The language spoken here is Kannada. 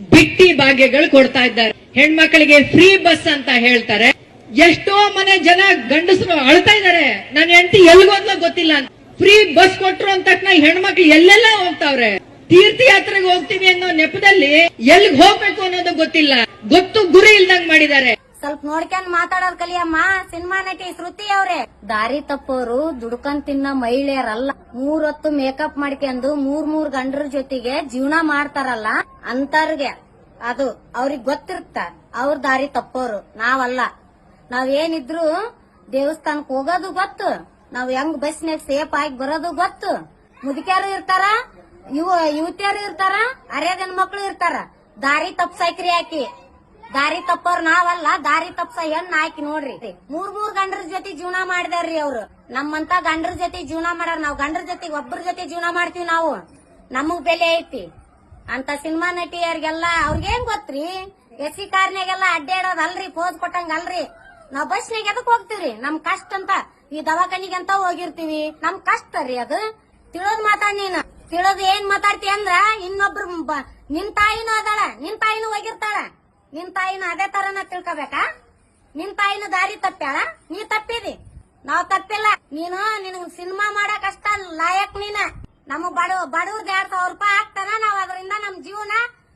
ಬಿಟ್ಟಿ ಭಾಗ್ಯಗಳು ಕೊಡ್ತಾ ಇದ್ದಾರೆ. ಹೆಣ್ಮಕ್ಳಿಗೆ ಫ್ರೀ ಬಸ್ ಅಂತ ಹೇಳ್ತಾರೆ. ಎಷ್ಟೋ ಮನೆ ಜನ ಗಂಡಸರು ಅಳ್ತಾ ಇದ್ದಾರೆ. ನನ್ನ ಹೆಂಡತಿ ಎಲ್ಗೋದ್ಲೋ ಗೊತ್ತಿಲ್ಲ ಫ್ರೀ ಬಸ್ ಕೊಟ್ರು ಅಂತ ಹೆಣ್ಮಕ್ಳು ಎಲ್ಲೆಲ್ಲ ಹೋಗ್ತಾವ್ರೆ? ತೀರ್ಥಯಾತ್ರೆಗೆ ಹೋಗ್ತೀವಿ ಅನ್ನೋ ನೆಪದಲ್ಲಿ ಎಲ್ಗ್ ಹೋಗ್ಬೇಕು ಅನ್ನೋದು ಗೊತ್ತಿಲ್ಲ. ಗೊತ್ತು ಗುರಿ ಇಲ್ದಂಗ್ ಮಾಡಿದ್ದಾರೆ. ಸ್ವಲ್ಪ ನೋಡ್ಕೊಂಡ್ ಮಾತಾಡೋದ್ ಕಲಿಯಮ್ಮ. ಸಿನಿಮಾ ನಟಿ ಶ್ರುತಿ ಅವ್ರೆ. ದಾರಿ ತಪ್ಪೋರು ದುಡ್ಕೊಂಡ್ ತಿನ್ನ ಮಹಿಳೆಯರಲ್ಲ. ಮೂರೊತ್ತು ಮೇಕಪ್ ಮಾಡ್ಕೊಂಡು ಮೂರ್ ಮೂರ್ ಗಂಡ್ರ ಜೊತೆಗೆ ಜೀವನ ಮಾಡ್ತಾರಲ್ಲ ಅಂತರ್ಗೆ. ಅದು ಅವ್ರಿಗೆ ಗೊತ್ತಿರ್ತ. ಅವ್ರ ದಾರಿ ತಪ್ಪೋರು. ನಾವಲ್ಲ. ನಾವ್ ಏನಿದ್ರು ದೇವಸ್ಥಾನಕ್ ಹೋಗೋದು ಗೊತ್ತು. ನಾವ್ ಹೆಂಗ್ ಬಸ್ನಾಗ ಸೇಫ್ ಆಗಿ ಬರೋದು ಗೊತ್ತು. ಮುದುಕ್ಯಾರು ಇರ್ತಾರ, ಯುವ, ಯುವತಿಯರು ಇರ್ತಾರ ಅರ್ಯದನ್ ಮಕ್ಳು ಇರ್ತಾರ. ದಾರಿ ತಪ್ಸೈಕ್ರಿ ಹಾಕಿ ದಾರಿ ತಪ್ಪೋರ್ ನಾವಲ್ಲ, ದಾರಿ ತಪ್ಸ ಹೆಣ್ ನೋಡ್ರಿ. ಮೂರ್ ಮೂರ್ ಗಂಡ್ರ ಜೊತೆ ಜೀವನ ಮಾಡಿದಾರ್ರಿ ಅವ್ರು. ನಮ್ಮಂತ ಗಂಡ್ರ ಜೊತೆ ಜೀವನ ಮಾಡಾರ ನಾವ್. ಗಂಡ್ರ ಜೊತೆ ಒಬ್ಬರ ಜೊತೆ ಜೀವನ ಮಾಡ್ತೀವಿ ನಾವು. ನಮಗ್ ಬೆಲೆ ಐತಿ. ಅಂತ ಸಿನಿಮಾ ನಟಿಯರಿಗೆಲ್ಲ ಅವ್ರಿಗೇನ್ ಗೊತ್ತ್ರಿ? ಎಸ್ ಸಿ ಕಾರ್ನಾಗೆಲ್ಲ ಅಡ್ಡಾಡೋದ್ ಅಲ್ರಿ, ಪೋಸ್ ಕೊಟ್ಟಂಗಲ್ರಿ ನಾವ್ ಬಸ್ನಾಗ ಎದಕ್ ಹೋಗ್ತಿವ್ರಿ? ನಮ್ ಕಷ್ಟ ಅಂತ ಈ ದವಾಖಾನಿಗೆ ಅಂತ ಹೋಗಿರ್ತೀವಿ. ನಮ್ ಕಷ್ಟ ರೀ ಅದು. ತಿಳೋದ್ ಮಾತಾಡ್ ನೀನು. ತಿಳೋದ್ ಏನ್ ಮಾತಾಡ್ತಿ ಅಂದ್ರ ಇನ್ನೊಬ್ರು ನಿನ್ ತಾಯಿನೂ ಅದಾಳ, ನಿನ್ ತಾಯಿನೂ ಹೋಗಿರ್ತಾಳ. ನಿನ್ ತಾಯಿನ ಅದೇ ತರನ ತಿಳ್ಕೊಬೇಕಾ? ನಿನ್ ತಾಯಿನ ದಾರಿ ತಪ್ಪ್ಯಾಳ? ನೀ ತಪ್ಪಿದಿ. ನಾವ್ ತಪ್ಪಿಲ್ಲ. ನೀನು ನಿನ್ ಸಿನಿಮಾ ಮಾಡಕ್ ಅಷ್ಟ ಲಾಯಕ್ ನೀನ. ನಮಗ್ ಬಡ ಬಡವ್ರದ್ ಎರಡ್ ಸಾವಿರ ರೂಪಾಯಿ ಹಾಕ್ತಾನ ನಾವ್ ಅದರಿಂದ ನಮ್ ಜೀವನ